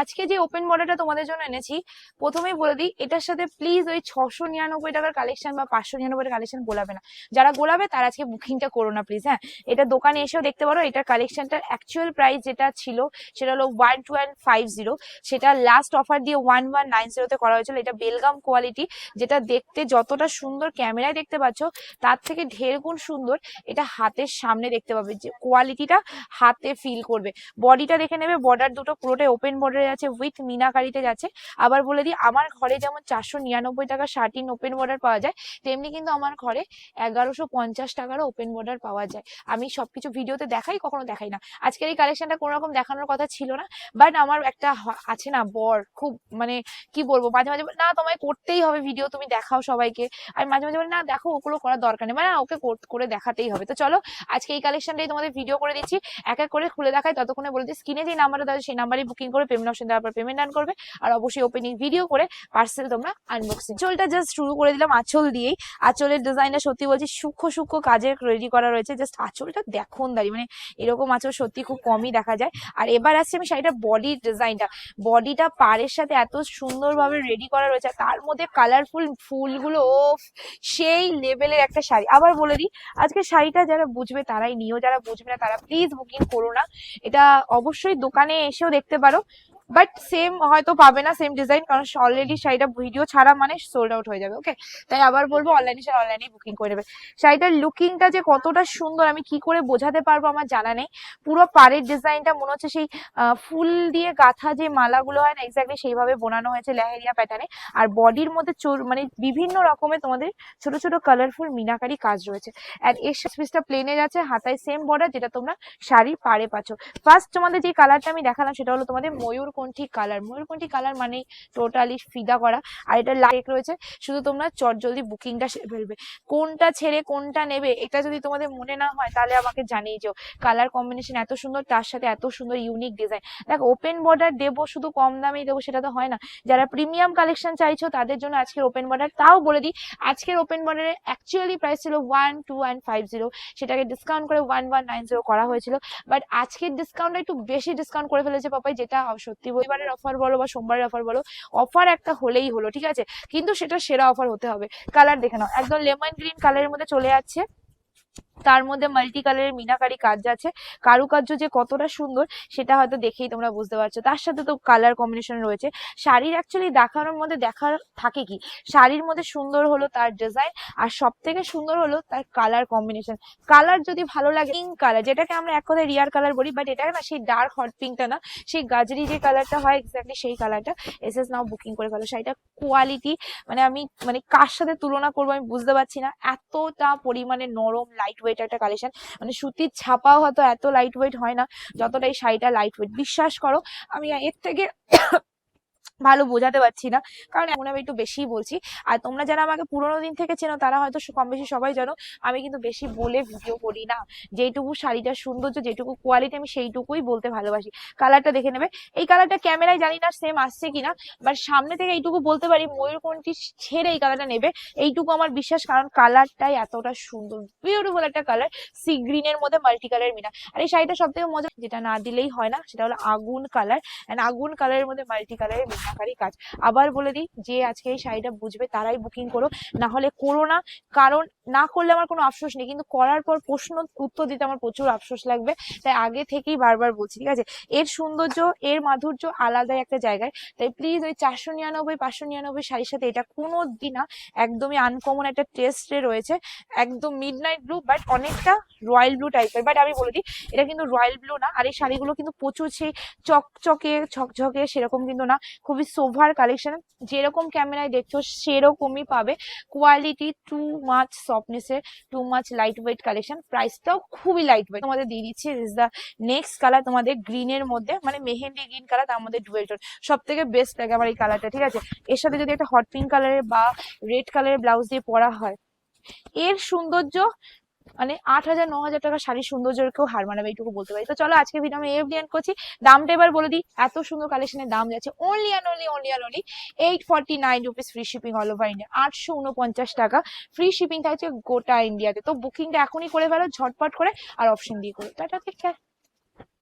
আজকে যে ওপেন বর্ডারটা তোমাদের জন্য এনেছি, প্রথমেই বলে দিই, এটার সাথে প্লিজ ওই ছশো নিরানব্বই টাকার কালেকশন বা পাঁচশো নিরানব্বই টাকার কালেকশন গোলাবে না। যারা গোলাবে, তারা আজকে বুকিংটা করো না প্লিজ হ্যাঁ? এটা দোকানে এসেও দেখতে পারো, এটার কালেকশনটার অ্যাকচুয়াল প্রাইস যেটা ছিল, সেটা হলো one two one five zero সেটা লাস্ট অফার দিয়ে ওয়ান ওয়ান নাইন জিরোতে করা হয়েছিল, এটা বেলগাম কোয়ালিটি যেটা দেখতে যতটা সুন্দর ক্যামেরায় দেখতে পাচ্ছ, তার থেকে ঢের গুণ সুন্দর, এটা হাতের সামনে দেখতে পাবে যে কোয়ালিটিটা হাতে ফিল করবে। বডিটা দেখে নেবে বর্ডার দুটো পুরোটাই ওপেন বর্ডারে আছে উইথ মিনাকারিতে যাচ্ছে। আবার বলে দিই, আমার ঘরে যেমন চারশো নিরানব্বই টাকা শার্টিন ওপেন বর্ডার পাওয়া যায়, তেমনি কিন্তু আমার ঘরে এগারোশো পঞ্চাশ টাকারও ওপেন বর্ডার পাওয়া যায়। আমি সবকিছু ভিডিওতে দেখাই, কখনো দেখাই না। আজকের এই কালেকশনটা কোনো রকম দেখানোর কথা ছিল না বাট আমার একটা আছে না বর খুব মানে কি বলব, মাঝে মাঝে না, তোমায় করতেই হবে ভিডিও তুমি দেখাও সবাইকে। আমি মাঝে মাঝে বলি, না, দেখো, ওগুলো করার দরকার নেই। মানে ওকে কর- দেখাতেই হবে। তো চলো, আজকে এই কালেকশনটাই তোমাদের ভিডিও করে দিচ্ছি। এক এক করে খুলে দেখাই, ততক্ষণে বলে দিই, স্ক্রিনে যে নাম্বারটা দেওয়া সেই নাম্বারই বুকিং করে পেমেন্ট অপশন দেওয়ার পর পেমেন্ট ডান করবে। আর অবশ্যই ওপেনিং ভিডিও করে পার্সেল তোমরা আনবক্সিং চলটা জাস্ট শুরু করে দিলাম আঁচল দিয়েই। আঁচলের ডিজাইনটা সত্যি বলছি সূক্ষ্ম সূক্ষ্ম কাজে রেডি করা রয়েছে। জাস্ট আঁচলটা দেখুন দাঁড়ি মানে এরকম আঁচল সত্যি খুব কমই দেখা যায়। আর এবার আসছে আমি শাড়িটার বডির ডিজাইনটা বডিটা পাড়ের সাথে এত সুন্দরভাবে রেডি করা রয়েছে। তার মধ্যে কালারফুল ফুলগুলো সেই লেভেলের একটা শাড়ি। আবার বলে দিই, আজকে শাড়িটা যারা বুঝবে তারাই নিও। যারা বুঝবে না তারা প্লিজ বুকিং করো না। এটা অবশ্যই দোকানে এসেও দেখতে পারো। বাট সেম হয়তো পাবে না সেম ডিজাইন কারণ অলরেডি শাড়িটা ভিডিও ছাড়া মানে সোল্ড আউট হয়ে যাবে ওকে তাই আবার বলব অনলাইনে সেটা অনলাইনে বুকিং করে নেবে। শাড়িটার লুকিংটা যে কতটা সুন্দর, আমি কি করে বোঝাতে পারব আমার জানা নেই। পুরো পাড়ের ডিজাইনটা মনে হচ্ছে সেই ফুল দিয়ে গাঁথা যে মালাগুলো হয় না এক্স্যাক্টলি সেইভাবে বোনানো হয়েছে লেহেরিয়া প্যাটার্নে আর বডির মধ্যে চোর মানে বিভিন্ন রকমের তোমাদের ছোট ছোট কালারফুল মিনাকারি কাজ রয়েছে। আর এর পিসটা প্লেনে যাচ্ছে, হাতায় সেম বর্ডার যেটা তোমরা শাড়ি পাড়ে পাচ্ছ। ফার্স্ট তোমাদের যে কালারটা আমি দেখালাম, সেটা হলো তোমাদের ময়ূরকণ্ঠী কালার। ময়ূরকণ্ঠী কালার মানেই টোটালি ফিদা করা। আর এটা লাইক রয়েছে। শুধু তোমরা চট জলদি বুকিংটা ফেলবে। কোনটা ছেড়ে কোনটা নেবে, এটা যদি তোমাদের মনে না হয়, তাহলে আমাকে জানিয়ে যাও কালার কম্বিনেশন এত সুন্দর, তার সাথে এত সুন্দর ইউনিক ডিজাইন দেখো ওপেন বর্ডার দেবো, শুধু কম দামেই দেবো, সেটা তো হয় না। যারা প্রিমিয়াম কালেকশন চাইছো, তাদের জন্য আজকের ওপেন বর্ডার তাও বলে দিই, আজকের ওপেন বর্ডারের অ্যাকচুয়ালি প্রাইস ছিল one two and five zero সেটাকে ডিসকাউন্ট করে ওয়ান ওয়ান নাইন জিরো করা হয়েছিল। বাট আজকের ডিসকাউন্টটা একটু বেশি ডিসকাউন্ট করে ফেলেছে, পাপাই, যেটা সত্যি রবিবারের অফার বলো বা সোমবারের অফার বলো অফার একটা হলেই হলো, ঠিক আছে? কিন্তু সেটা সেরা অফার হতে হবে। কালার দেখে নাও। একদম লেমন গ্রিন কালারের মধ্যে চলে যাচ্ছে। তার মধ্যে মাল্টি কালারের মিনাকারি কাজ আছে। কারুকার্য যে কতটা সুন্দর, সেটা হয়তো দেখেই তোমরা বুঝতে পারছ। তার সাথে তো কালার কম্বিনেশন রয়েছে। শাড়ির অ্যাকচুয়ালি দেখানোর মধ্যে দেখার থাকে কি? শাড়ির মধ্যে সুন্দর হলো তার ডিজাইন আর সব থেকে সুন্দর হলো তার কালার কম্বিনেশন কালার যদি ভালো লাগে পিঙ্ক কালার যেটাকে আমরা এক কথায় রিয়ার কালার বলি বাট এটা না সেই ডার্ক হট পিঙ্কটা না, সেই গাজরি যে কালারটা হয় এক্স্যাক্টলি সেই কালারটা এস এস নাও বুকিং করে ফেলো। শাড়িটা কোয়ালিটি মানে আমি মানে কার সাথে তুলনা করব আমি বুঝতে পারছি না। এতটা পরিমাণে নরম লাইট ওয়েট একটা কালেকশন মানে সুতির ছাপাও হয়তো এত লাইট ওয়েট হয় না যতটা এই শাড়িটা লাইট ওয়েট বিশ্বাস করো, আমি এর থেকে ভালো বোঝাতে পারছি না। কারণ এখন আমি একটু বেশিই বলছি। আর তোমরা যারা আমাকে পুরোনো দিন থেকে চেনো, তারা হয়তো কম বেশি সবাই জানো, আমি কিন্তু বেশি বলে ভিডিও করি না। যেটুকু শাড়িটার সৌন্দর্য, যেটুকু কোয়ালিটি আমি সেইটুকুই বলতে ভালোবাসি। কালারটা দেখে নেবে। এই কালারটা ক্যামেরায় জানি না সেম আসছে কিনা বাট সামনে থেকে এইটুকু বলতে পারি ময়ূরকণ্ঠী ছেড়ে এই কালারটা নেবে। এইটুকু আমার বিশ্বাস, কারণ কালারটাই এতটা সুন্দর বিউটিফুল একটা কালার সি গ্রিনের মধ্যে মাল্টি কালার মিনা। আর এই শাড়িটা সব থেকে মজা, যেটা না দিলেই হয় না, সেটা হলো আগুন কালার অ্যান্ড আগুন কালারের মধ্যে মাল্টি কালারের মিনাকারি কাজ। আবার বলে দিই, যে আজকে এই শাড়িটা বুঝবে তারাই বুকিং করো। না হলে করো না, কারণ না করলে আমার কোনো আফসোস নেই। কিন্তু করার পর প্রশ্ন, উত্তর দিতে আমার প্রচুর আফসোস লাগবে। তাই আগে থেকেই বারবার বলছি, ঠিক আছে? এর সৌন্দর্য, এর মাধুর্য আলাদাই একটা জায়গায়। তাই প্লিজ ওই চারশো নিরানব্বই, পাঁচশো নিরানব্বই শাড়ির সাথে এটা কোনো দিন না, একদমই আনকমন একটা টেস্টে রয়েছে। একদম মিড নাইট ব্লু বাট অনেকটা রয়্যাল ব্লু টাইপের বাট আমি বলে দিই, এটা কিন্তু রয়্যাল ব্লু না, আর এই শাড়িগুলো কিন্তু প্রচুর সেই চকচকে, ছকঝকে সেরকম কিন্তু না। খুবই সোভার কালেকশন যেরকম ক্যামেরায় দেখছ, সেরকমই পাবে। কোয়ালিটি টু মাচ সফটনেসের too much light weight collection প্রাইসটাও খুবই লাইট ওয়েট তোমাদের দিয়ে দিচ্ছি ইজ দ্য নেক্সট কালার তোমাদের গ্রিনের মধ্যে মানে মেহেন্দি গ্রিন কালার তার মধ্যে ডুয়েল টোন সব থেকে বেস্ট লাগে আমার এই কালারটা ঠিক আছে? এর সাথে যদি একটা হট পিঙ্ক কালারের বা রেড কালারের ব্লাউজ দিয়ে পরা হয়, এর সৌন্দর্য মানে আট হাজার, ন হাজার টাকা শাড়ির সৌন্দর্যকেও হার মানাবে এইটুকু বলতে পারি। তো চলো আজকে ভিডিও আমি এফ ডিএন করছি। দামটা এবার বলে দিই, এত সুন্দর কালেকশনের দাম যাচ্ছে। Only and only only and only eight forty nine rupees free shipping all over India আটশো উনপঞ্চাশ টাকা ফ্রি শিপিং থাকছে গোটা ইন্ডিয়াতে তো। বুকিংটা এখনই করে ফেলো, ঝটপট করে আর অপশন দিয়ে করো। Tata take care